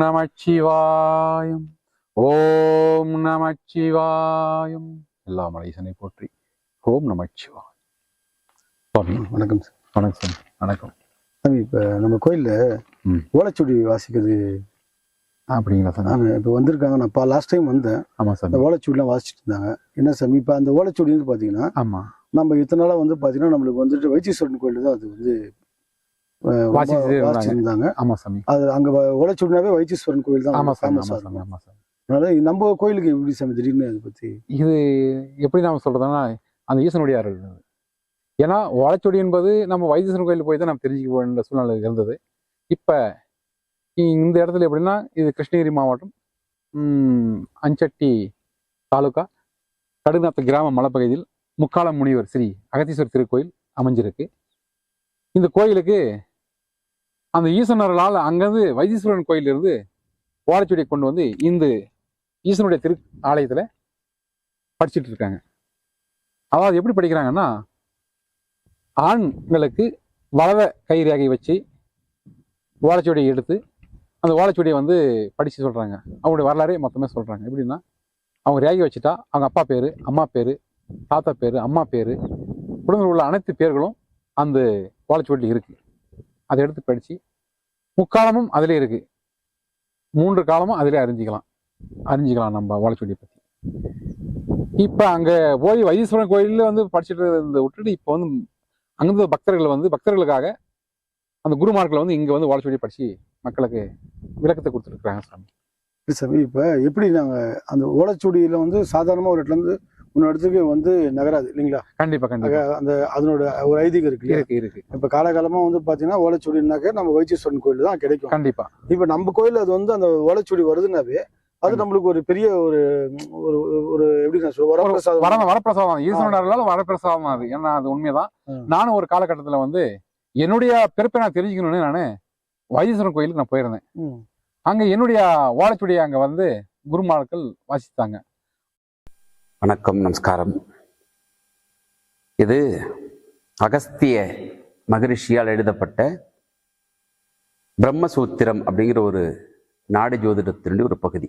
நமச்சிவாயம். ஓம் நமச்சிவாயம். எல்லா மலேசனை போற்றி ஓம் நமச்சிவாயம். வணக்கம் சார். வணக்கம் சாமி வணக்கம். சாமி இப்போ நம்ம கோயிலில் ம். ஓலைச்சுவடி வாசிக்கிறது அப்படிங்களா சாமி ஆமாம் இப்போ வந்திருக்காங்க. நான் இப்போ லாஸ்ட் டைம் வந்தேன். ஆமா அந்த சாமி ஓலைச்சுவடிலாம் வாசிச்சுட்டு இருந்தாங்க. என்ன சாமி இப்போ அந்த ஓலைச்சுவடி வந்து பார்த்தீங்கன்னா ஆமா. நம்ம இத்தனை நாளாக வந்து பார்த்தீங்கன்னா நம்மளுக்கு வந்துட்டு வைத்தீஸ்வரன் கோயில் தான் அது வந்து அஹ், ரொம்ப வாசிச்சுட்டு இருந்தாங்க. வாசிச்சிருந்தாங்க. ஆமா சாமி. அது அங்கே ஓலைச்சுவடினாவே வைத்தீஸ்வரன் கோயில் தான் ஆமா சாமி ஆமா சாமி ஆமா சாமி. அதனால நம்ம கோயிலுக்கு எப்படி சாமி திடீர்னு அதை பற்றி இது எப்படி நாம சொல்றதுன்னா அந்த ஈசனுடைய அருள். ஏன்னா ஓலைச்சொடி என்பது நம்ம வைத்தீஸ்வரன் கோயில் போய் தான் நம்ம தெரிஞ்சுக்க வேண்டிய சூழ்நிலை இருந்தது. இப்ப இந்த இடத்துல எப்படின்னா இது கிருஷ்ணகிரி மாவட்டம் அஞ்சட்டி தாலுகா கடுநாத்த கிராம மலைப்பகுதியில் முக்காலம் முனிவர் ஸ்ரீ அகத்தீஸ்வரர் திருக்கோயில் அமைஞ்சிருக்கு. இந்த கோயிலுக்கு அந்த ஈசனர்களால் அங்கேருந்து வைத்தீஸ்வரன் கோயிலிருந்து ஓலைச்சுடியை கொண்டு வந்து இந்த ஈசனுடைய திரு ஆலயத்தில் படிச்சுட்டு இருக்காங்க. அதாவது எப்படி படிக்கிறாங்கன்னா ஆண்களுக்கு வலத கை ரேகை வச்சு ஓலைச்சுவடியை எடுத்து அந்த ஓலைச்சுவடியை வந்து படித்து சொல்கிறாங்க அவங்களுடைய வரலாறே மொத்தமே சொல்கிறாங்க எப்படின்னா அவங்க ரேகி வச்சுட்டா அவங்க அப்பா பேர் அம்மா பேர் தாத்தா பேர் அம்மா பேர் குடும்பத்தில் உள்ள அனைத்து பேர்களும் அந்த ஓலைச்சுவடியில் இருக்குது அதை எடுத்து படித்து முக்காலமும் அதிலே இருக்குது மூன்று காலமும் அதிலே அறிஞ்சிக்கலாம். அறிஞ்சிக்கலாம் நம்ம ஓலைச்சுவடியை பற்றி இப்போ அங்கே போய் வைத்தீஸ்வரன் கோயிலில் வந்து படிச்சுட்டு இருந்த விட்டுட்டு இப்போ வந்து அங்கிருந்த பக்தர்கள் வந்து பக்தர்களுக்காக அந்த குருமார்களை வந்து இங்கே வந்து ஓலைச்சுவடியை படித்து மக்களுக்கு விளக்கத்தை கொடுத்துருக்குறாங்க சாமி. சாமி இப்போ எப்படி நாங்கள் அந்த ஓலைச்சுடியில் வந்து சாதாரணமாக ஒரு இடத்துலேருந்து இன்னொரு இடத்துக்கு வந்து நகராது இல்லைங்களா? கண்டிப்பா கண்டிப்பா. அந்த அதனோட ஒரு ஐதீகம் இருக்கு இருக்கு இருக்கு. இப்போ காலகாலமாக வந்து பார்த்தீங்கன்னா ஓலைச்சுவடினாக்க நம்ம வைத்தீஸ்வரன் கோயில் தான் கிடைக்கும். கண்டிப்பா. இப்போ நம்ம கோயில் அது வந்து அந்த ஓலைச்சுவடி வருதுன்னாவே அது நம்மளுக்கு ஒரு பெரிய ஒரு ஒரு ஒரு எப்படி நான் வர வரப்பிரசாதம். வரப்பிரசாதம். ஈஸ்வரன் அருளால் வரப்பிரசாதம் அது. ஏன்னா அது உண்மைதான். நானும் ஒரு காலகட்டத்துல வந்து என்னுடைய பிறப்பை நான் தெரிஞ்சுக்கணும்னு நான் வைத்தீஸ்வரன் கோயிலுக்கு நான் போயிருந்தேன். அங்க என்னுடைய ஓலைச்சுவடியை அங்க வந்து குருமார்கள் வாசித்தாங்க. வணக்கம் நமஸ்காரம். இது அகஸ்திய மகரிஷியால் எழுதப்பட்ட பிரம்மசூத்திரம் அப்படிங்கிற ஒரு நாடு ஜோதிடத்தினுடைய ஒரு பகுதி.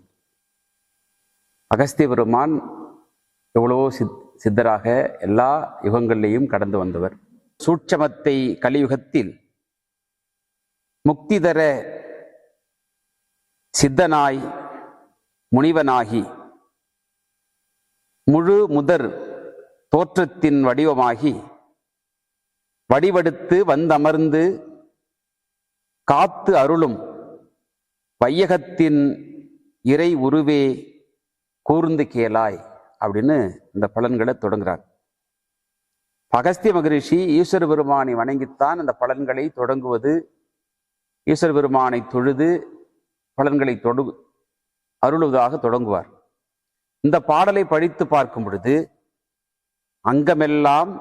அகஸ்திய பெருமான் எவ்வளவோ சித் சித்தராக எல்லா யுகங்கள்லேயும் கடந்து வந்தவர். சூட்சமத்தை கலியுகத்தில் முக்தி தர சித்தனாய் முனிவனாகி முழு முதற் தோற்றத்தின் வடிவமாகி வடிவெடுத்து வந்தமர்ந்து காத்து அருளும் வையகத்தின் இறை உருவே கூர்ந்து கேளாய் அப்படின்னு இந்த பலன்களை தொடங்குறார். அகஸ்திய மகரிஷி ஈஸ்வர பெருமானை வணங்கித்தான் அந்த பலன்களை தொடங்குவது ஈஸ்வர பெருமானை தொழுது பலன்களை தொடு அருளுவதாக தொடங்குவார். இந்த பாடலை படித்து பார்க்கும் பொழுது அங்கமெல்லாம்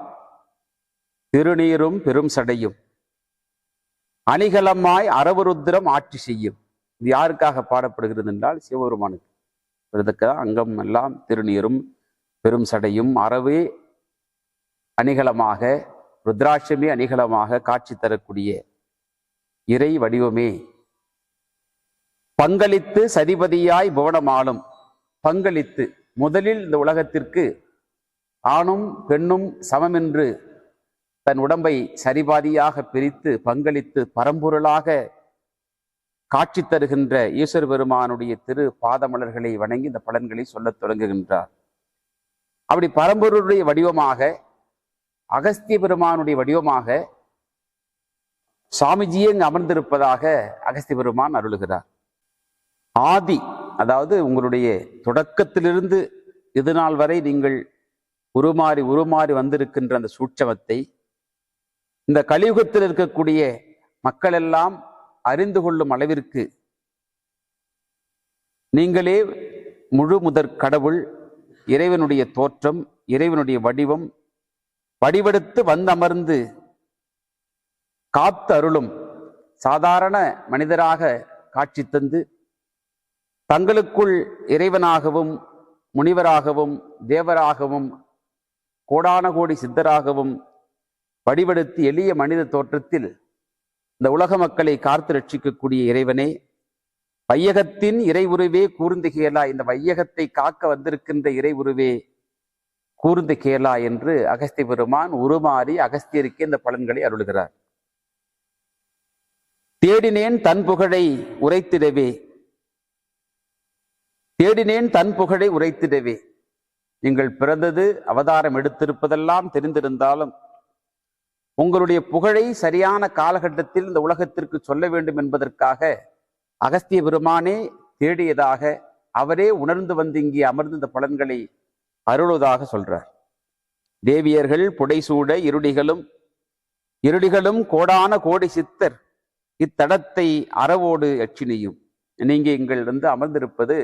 திருநீரும் பெரும் சடையும். அணிகலமாய் அரவருத்திரம் ஆட்சி செய்யும். இது யாருக்காக பாடப்படுகிறது என்றால் சிவபெருமானுக்கு. அங்கம் எல்லாம் திருநீரும் பெரும் சடையும். அறவே அணிகலமாக ருத்ராட்சமே அணிகலமாக காட்சி தரக்கூடிய இறை வடிவமே. பங்களித்து சதிபதியாய் புவனமாலும் பங்களித்து முதலில் இந்த உலகத்திற்கு ஆணும் பெண்ணும் சமமென்று தன் உடம்பை சரிபாதியாக பிரித்து பங்களித்து பரம்பொருளாக காட்சி தருகின்ற ஈஸ்வர பெருமானுடைய திரு பாதமலர்களை வணங்கி இந்த பலன்களை சொல்லத் தொடங்குகின்றார். அப்படி பரம்பொருளுடைய வடிவமாக அகஸ்திய பெருமானுடைய வடிவமாக சுவாமிஜியே இங்கு அமர்ந்திருப்பதாக அகஸ்திய பெருமான் அருளுகிறார். ஆதி அதாவது உங்களுடைய தொடக்கத்திலிருந்து இது நாள் வரை நீங்கள் உருமாறி உருமாறி வந்திருக்கின்ற அந்த சூட்சமத்தை இந்த கலியுகத்தில் இருக்கக்கூடிய மக்கள் எல்லாம் அறிந்து கொள்ளும் அளவிற்கு நீங்களே முழு முதற் கடவுள் இறைவனுடைய தோற்றம் இறைவனுடைய வடிவம் வடிவெடுத்து வந்தமர்ந்து காத்து அருளும் சாதாரண மனிதராக காட்சி தந்து தங்களுக்குள் இறைவனாகவும் முனிவராகவும் தேவராகவும் கோடான கோடி சித்தராகவும் வடிவெடுத்து எளிய மனித தோற்றத்தில் இந்த உலக மக்களை காத்து ரட்சிக்கக்கூடிய இறைவனே வையகத்தின் இறை உருவே கூர்ந்து கேளா இந்த வையகத்தை காக்க வந்திருக்கின்ற இறை உருவே கூர்ந்து கேளா என்று அகஸ்திய பெருமான் உருமாறி அகஸ்தியருக்கு இந்த பலன்களை அருள்கிறார். தேடினேன் தன் புகழை உரைத்திடவே தேடினேன் தன் புகழை உரைத்திடவே. நீங்கள் பிறந்தது அவதாரம் எடுத்திருப்பதெல்லாம் தெரிந்திருந்தாலும் உங்களுடைய புகழை சரியான காலகட்டத்தில் இந்த உலகத்திற்கு சொல்ல வேண்டும் என்பதற்காக அகஸ்திய பெருமானே தேடியதாக அவரே உணர்ந்து வந்து இங்கே அமர்ந்து இந்த பலன்களை அருளுவதாக சொல்றார். தேவியர்கள் புடைசூட இருடிகளும் இருடிகளும் கோடான கோடி சித்தர் இத்தடத்தை அறவோடு அச்சினியும் நீங்க எங்களிருந்து அமர்ந்திருப்பது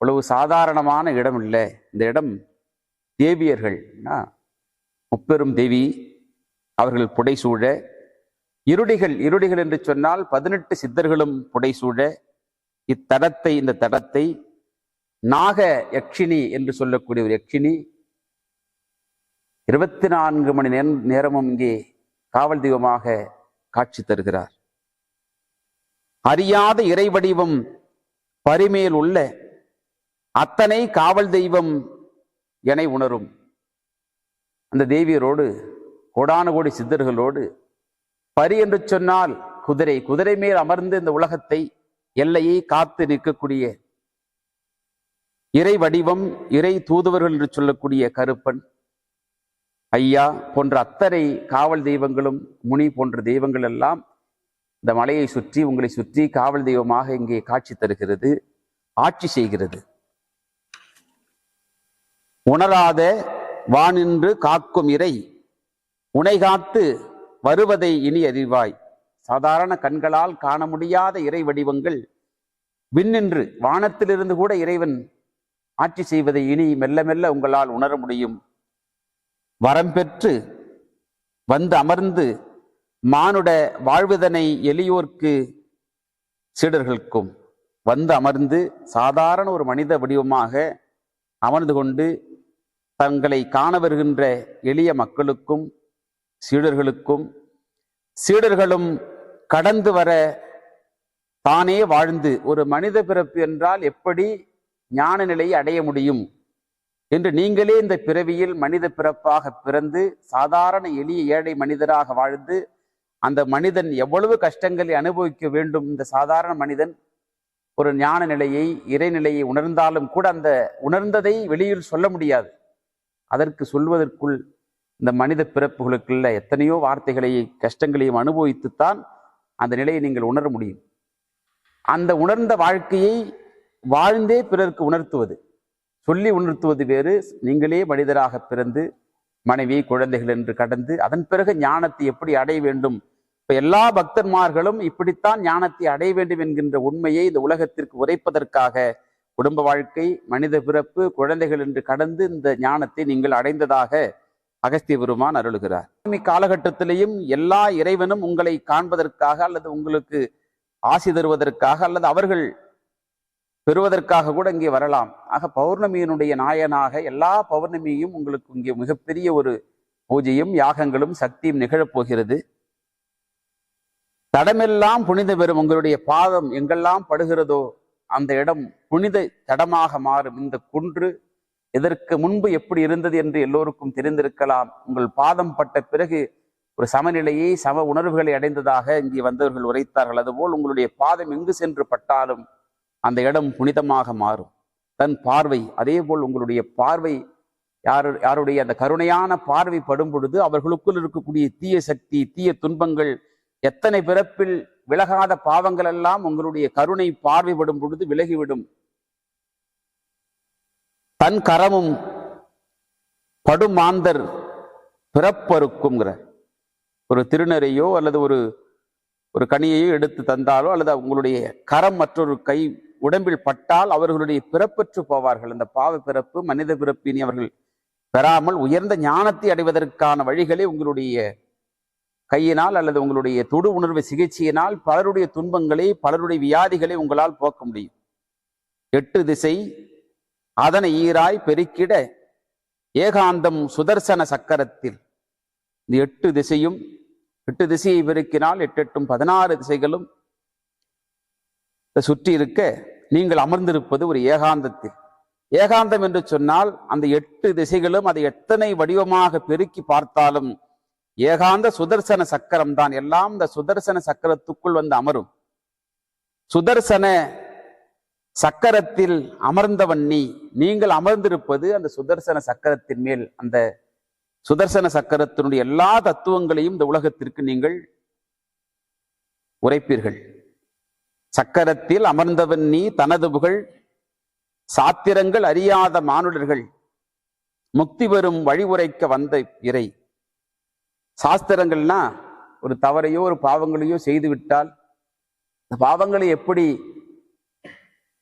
அவ்வளவு சாதாரணமான இடம் இல்லை. இந்த இடம் தேவியர்கள்னா முப்பெரும் தேவி அவர்கள் புடைசூழ இருடிகள் இருடிகள் என்று சொன்னால் பதினெட்டு சித்தர்களும் புடைசூழ இத்தடத்தை இந்த தடத்தை நாக யக்ஷினி என்று சொல்லக்கூடிய ஒரு யக்ஷினி இருபத்தி நான்கு மணி நேரம் நேரமும் இங்கே காவல் தெய்வமாக காட்சி தருகிறார். அறியாத இறை வடிவம் பரிமேல் உள்ள அத்தனை காவல் தெய்வம் என உணரும். அந்த தேவியரோடு கோடான கோடி சித்தர்களோடு பரி என்று சொன்னால் குதிரை குதிரை மேல் அமர்ந்து இந்த உலகத்தை எல்லையை காத்து நிற்கக்கூடிய இறை வடிவம் இறை தூதுவர்கள் என்று சொல்லக்கூடிய கருப்பன் ஐயா போன்ற அத்தனை காவல் தெய்வங்களும் முனி போன்ற தெய்வங்கள் எல்லாம் இந்த மலையை சுற்றி உங்களை சுற்றி காவல் தெய்வமாக இங்கே காட்சி தருகிறது ஆட்சி செய்கிறது. உணராத வானின்று காக்கும் இறை. உனை காத்து வருவதை இனி அறிவாய் சாதாரண கண்களால் காண முடியாத இறை வடிவங்கள். விண்ணின்று வானத்திலிருந்து கூட இறைவன் ஆட்சி செய்வதை இனி மெல்ல மெல்ல உங்களால் உணர முடியும். வரம் பெற்று வந்து அமர்ந்து மானுட வாழ்வுதனை எளியோர்க்கு சீடர்களுக்கும். வந்து அமர்ந்து சாதாரண ஒரு மனித வடிவமாக அமர்ந்து கொண்டு தங்களை காண வருகின்ற எளிய மக்களுக்கும் சீடர்களுக்கும் சீடர்களும் கடந்து வர தானே வாழ்ந்து ஒரு மனித பிறப்பு என்றால் எப்படி ஞான நிலையை அடைய முடியும்? என்று நீங்களே இந்த பிறவியில் மனித பிறப்பாக பிறந்து சாதாரண எளிய ஏழை மனிதராக வாழ்ந்து அந்த மனிதன் எவ்வளவு கஷ்டங்களை அனுபவிக்க வேண்டும்? இந்த சாதாரண மனிதன் ஒரு ஞான நிலையை இறைநிலையை உணர்ந்தாலும் கூட அந்த உணர்ந்ததை வெளியில் சொல்ல முடியாது. அதற்கு சொல்வதற்குள் இந்த மனித பிறப்புகளுக்குள்ள எத்தனையோ வார்த்தைகளையும் கஷ்டங்களையும் அனுபவித்துத்தான் அந்த நிலையை நீங்கள் உணர முடியும். அந்த உணர்ந்த வாழ்க்கையை வாழ்ந்தே பிறருக்கு உணர்த்துவது. சொல்லி உணர்த்துவது வேறு நீங்களே மனிதராக பிறந்து மனைவி குழந்தைகள் என்று கடந்து அதன் பிறகு ஞானத்தை எப்படி அடைய வேண்டும்? இப்ப எல்லா பக்தர்மார்களும் இப்படித்தான் ஞானத்தை அடைய வேண்டும் என்கின்ற உண்மையை இந்த உலகத்திற்கு உரைப்பதற்காக குடும்ப வாழ்க்கை மனித பிறப்பு குழந்தைகள் என்று கடந்து இந்த ஞானத்தை நீங்கள் அடைந்ததாக அகஸ்திய பெருமான் அருளுகிறார். காலகட்டத்திலேயும் எல்லா இறைவனும் உங்களை காண்பதற்காக அல்லது உங்களுக்கு ஆசி தருவதற்காக அல்லது அவர்கள் பெறுவதற்காக கூட இங்கே வரலாம். ஆக பௌர்ணமியினுடைய நாயனாக எல்லா பௌர்ணமியும் உங்களுக்கு இங்கே மிகப்பெரிய ஒரு பூஜையும் யாகங்களும் சக்தியும் நிகழப்போகிறது தடமெல்லாம் புனித பெறும் உங்களுடைய பாதம் எங்கெல்லாம் படுகிறதோ அந்த இடம் புனித தடமாக மாறும். இந்த குன்று இதற்கு முன்பு எப்படி இருந்தது என்று எல்லோருக்கும் தெரிந்திருக்கலாம். உங்கள் பாதம் பட்ட பிறகு ஒரு சமநிலையை சம உணர்வுகளை அடைந்ததாக இங்கே வந்தவர்கள் உரைத்தார்கள். அதுபோல் உங்களுடைய பாதம் எங்கு சென்று பட்டாலும் அந்த இடம் புனிதமாக மாறும். தன் பார்வை அதே போல் உங்களுடைய பார்வை யாரு யாருடைய அந்த கருணையான பார்வை படும் பொழுது அவர்களுக்குள் இருக்கக்கூடிய தீய சக்தி தீய துன்பங்கள் எத்தனை பிறப்பில் விலகாத பாவங்கள் எல்லாம் உங்களுடைய கருணை பார்வைப்படும் பொழுது விலகிவிடும். தன் கரமும் படுமாந்தர் பிறப்பறுக்குங்கிற ஒரு திருநறையோ அல்லது ஒரு ஒரு கனியையோ எடுத்து தந்தாலோ அல்லது உங்களுடைய கரம் மற்றொரு கை உடம்பில் பட்டால் அவர்களுடைய பிறப்பற்று போவார்கள். அந்த பாவ பிறப்பு மனித பிறப்பினி அவர்கள் பெறாமல் உயர்ந்த ஞானத்தை அடைவதற்கான வழிகளை உங்களுடைய கையினால் அல்லது உங்களுடைய தொடு உணர்வு சிகிச்சையினால் பலருடைய துன்பங்களை பலருடைய வியாதிகளை உங்களால் போக்க முடியும். எட்டு திசை அதனை ஈராய் பெருக்கிட ஏகாந்தம் சுதர்சன சக்கரத்தில். இந்த எட்டு திசையும் எட்டு திசையை பெருக்கினால் எட்டு எட்டும் பதினாறு திசைகளும் சுற்றி இருக்க நீங்கள் அமர்ந்திருப்பது ஒரு ஏகாந்தத்தில். ஏகாந்தம் என்று சொன்னால் அந்த எட்டு திசைகளும் அதை எத்தனை வடிவமாக பெருக்கி பார்த்தாலும் ஏகாந்த சுதர்சன சக்கரம் தான் எல்லாம் இந்த சுதர்சன சக்கரத்துக்குள் வந்து அமரும். சுதர்சன சக்கரத்தில் அமர்ந்தவன் நீ. நீங்கள் அமர்ந்திருப்பது அந்த சுதர்சன சக்கரத்தின் மேல். அந்த சுதர்சன சக்கரத்தினுடைய எல்லா தத்துவங்களையும் இந்த உலகத்திற்கு நீங்கள் உரைப்பீர்கள். சக்கரத்தில் அமர்ந்தவன் நீ தனது புகழ் சாத்திரங்கள் அறியாத மானுடர்கள் முக்தி பெறும் வழி உரைக்க வந்த இறை. சாஸ்திரங்கள்னா ஒரு தவறையோ ஒரு பாவங்களையோ செய்து விட்டால் பாவங்களை எப்படி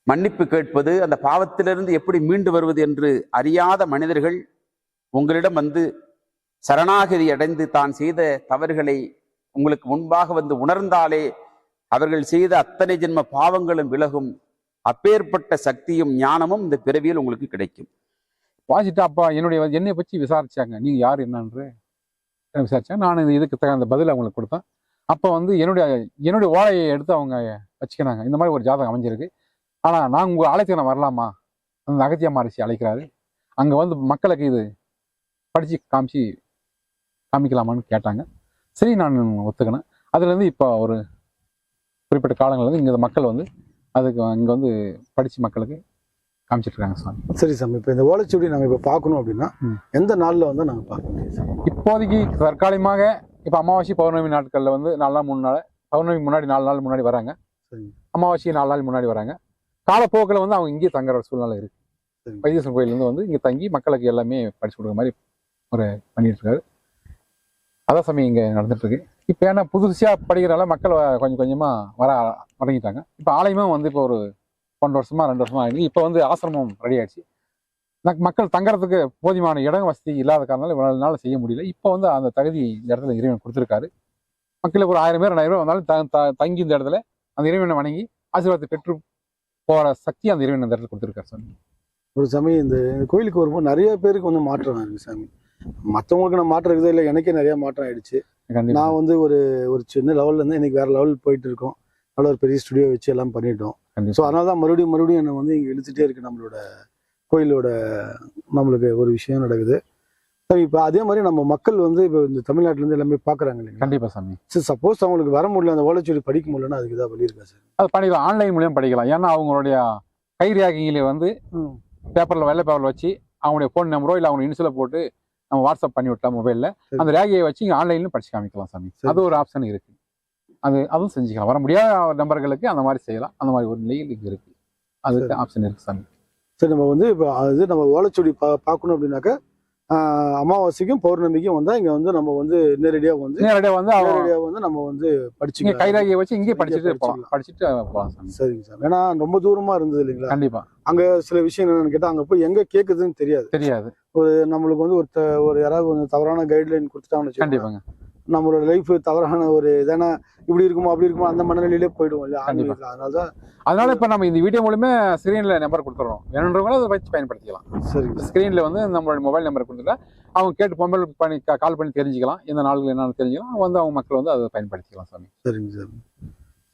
மன்னிப்பு கேட்பது அந்த பாவத்திலிருந்து எப்படி மீண்டு வருவது என்று அறியாத மனிதர்கள் உங்களிடம் வந்து சரணாகதி அடைந்து தான் செய்த தவறுகளை உங்களுக்கு முன்பாக வந்து உணர்ந்தாலே அவர்கள் செய்த அத்தனை ஜென்ம பாவங்களும் விலகும். அப்பேற்பட்ட சக்தியும் ஞானமும் இந்த பிறவியில் உங்களுக்கு கிடைக்கும். வாசிட்டா அப்பா என்னுடைய என்னை பற்றி விசாரிச்சாங்க. நீ யார் என்னன்று? விசாரிச்சாங்க நான் இதுக்கு தகுந்த பதில் அவங்களுக்கு கொடுத்தேன். அப்போ வந்து என்னுடைய என்னுடைய ஓலையை எடுத்து அவங்க வச்சுக்கினாங்க. இந்த மாதிரி ஒரு ஜாதகம் அமைஞ்சிருக்கு. ஆனா நான் உங்க ஆலயத்துக்கு நான் வரலாமா? அந்த அகத்திய மகரிஷி அழைக்கிறாரு. அங்க வந்து மக்களுக்கு இது படிச்சு காமிச்சு காமிக்கலாமான்னு கேட்டாங்க. சரி நான் ஒத்துக்கினேன் அதுல இருந்து இப்போ ஒரு குறிப்பிட்ட காலங்கள் வந்து இங்க மக்கள் வந்து அதுக்கு இங்க வந்து படிச்சு மக்களுக்கு காமிச்சிட்டு இருக்காங்க சாமி. சரி சாமி. இப்போ இந்த ஓலைச்சுவடி நாங்கள் இப்போ பார்க்கணும் அப்படின்னா. எந்த நாளில் வந்து நாங்கள் பார்க்க முடியும் சாமி? இப்போதைக்கு தற்காலிகமாக இப்போ அமாவாசை பௌர்ணமி நாட்களில் வந்து நாலு நாள் மூணு நாள் பௌர்ணமி முன்னாடி நாலு நாள் முன்னாடி வராங்க. சரிங்க அமாவாசை நாலு நாள் முன்னாடி வராங்க. காலப்போக்கில் வந்து அவங்க இங்கேயே தங்குற சூழ்நிலை இருக்கு. வைத்தீஸ்வரன் கோயிலேருந்து வந்து இங்கே தங்கி மக்களுக்கு எல்லாமே படிச்சு கொடுக்குற மாதிரி ஒரு பண்ணிட்டு இருக்காரு அதான் சமயம் இங்கே நடந்துட்டு இருக்கு இப்போ ஏன்னா புதுசாக படிக்கிறனால மக்கள் கொஞ்சம் கொஞ்சமாக வர தொடங்கிட்டாங்க. இப்போ ஆலயமும் வந்து இப்போ ஒரு ஒன்றரை வருஷமா ரெண்டு வருஷமா ஆயிடுச்சு இப்போ வந்து ஆசிரமம் ரெடி ஆயிடுச்சு. மக்கள் தங்கறதுக்கு போதுமான இடம் வசதி இல்லாத காரணத்தால இவ்வளவு நாள் செய்ய முடியல. இப்போ வந்து அந்த தகுதி இந்த இடத்துல இறைவன் கொடுத்துருக்காரு. மக்களுக்கு ஒரு ஆயிரம் பேர் ரெண்டாயிரம் பேர் வந்தாலும் தங்கி இந்த இடத்துல அந்த இறைவனை வணங்கி ஆசீர்வாதத்தை பெற்று போற சக்தி அந்த இறைவன் இந்த இடத்துல கொடுத்துருக்காரு சாமி. ஒரு சமயம் இந்த கோயிலுக்கு வரும்போது நிறைய பேருக்கு வந்து மாற்றம் இருக்கு சாமி. மற்றவங்களுக்கு நான் மாற்றம் இருக்குதோ இல்லை எனக்கே நிறைய மாற்றம் ஆயிடுச்சு. நான் வந்து ஒரு ஒரு சின்ன லெவல்ல இருந்து இன்னைக்கு வேற லெவல் போயிட்டு இருக்கோம். நல்ல ஒரு பெரிய ஸ்டுடியோ வச்சு எல்லாம் பண்ணிட்டோம். ஸோ அதனால தான் மறுபடியும் மறுபடியும் என்னை வந்து இங்கே இழுத்துட்டே இருக்கு நம்மளோட கோயிலோட நம்மளுக்கு ஒரு விஷயம் நடக்குது. சரி இப்போ அதே மாதிரி நம்ம மக்கள் வந்து இப்போ இந்த தமிழ்நாட்டுல இருந்து எல்லாமே பார்க்குறாங்க இல்லைங்களா? கண்டிப்பா சாமி. சரி சப்போஸ் அவங்களுக்கு வர முடியல அந்த ஓலைச்சுவடி படிக்க முடியலன்னா அதுக்கு ஏதாவது வழி இருக்கா சார்? அது பண்ணிக்கலாம் ஆன்லைன் மூலியம் படிக்கலாம். ஏன்னா அவங்களுடைய கை ரேகையில வந்து பேப்பர்ல வெள்ளை பேப்பர்ல வச்சு அவங்களுடைய ஃபோன் நம்பரோ இல்லை அவங்க இன்சுல போட்டு நம்ம வாட்ஸ்அப் பண்ணி விட்டா மொபைல்ல. அந்த ரேகையை வச்சு இங்க ஆன்லைன்ல படிச்சு காமிக்கலாம் சாமி. அது ஒரு ஆப்ஷன் இருக்கு. அது அதுவும் செஞ்சுக்கலாம். வர முடியாத நம்பர்களுக்கு அந்த மாதிரி செய்யலாம். அந்த மாதிரி ஒரு நிலையில் இங்க இருக்கு. அதுக்கு. ஆப்ஷன் இருக்கு சாமி. சரி நம்ம வந்து இப்போ அது நம்ம ஓலைச்சுவடி பா பார்க்கணும் அப்படின்னாக்கா அமாவாசைக்கும் பௌர்ணமிக்கும் வந்தா இங்க வந்து நம்ம வந்து நேரடியா வந்து நேரடியாக வந்து நேரடியா வந்து நம்ம வந்து இங்க கை படிச்சுக்கலாம். ரேகையை வச்சு இங்கே படிச்சுட்டு. படிச்சுட்டு போகலாம் சரிங்க சார். ஏன்னா ரொம்ப தூரமா இருந்தது இல்லைங்களா? கண்டிப்பா. அங்க சில விஷயம் என்னன்னு கேட்டா அங்க போய் எங்க கேக்குதுன்னு தெரியாது. தெரியாது. ஒரு நம்மளுக்கு வந்து ஒரு ஒரு யாராவது கொஞ்சம் தவறான கைட்லைன் கொடுத்துட்டாங்கன்னு. கண்டிப்பாங்க. நம்மளோட லைஃப் தவறான ஒரு இதான இப்படி இருக்குமோ அப்படி இருக்குமோ அந்த மனநிலையிலே போயிடுவோம் இல்லையா. ஆன்மீகத்துல அதனாலதான் அதனால இப்ப நம்ம இந்த வீடியோ மூலமே ஸ்கிரீன்ல நம்பர் கொடுத்துறோம். வேணுன்றவங்களும் அதை வச்சு பயன்படுத்திக்கலாம். சார். ஸ்கிரீன்ல வந்து நம்மளோட மொபைல் நம்பர் கொடுத்துட்டா அவங்க கேட்டு மொபைல் பண்ணி கால் பண்ணி தெரிஞ்சுக்கலாம். எந்த நாளுக்கு என்னன்னு தெரிஞ்சுக்கலாம். வந்து அவங்க மக்கள் வந்து அதை பயன்படுத்திக்கலாம் சாமி. சரிங்க சார்.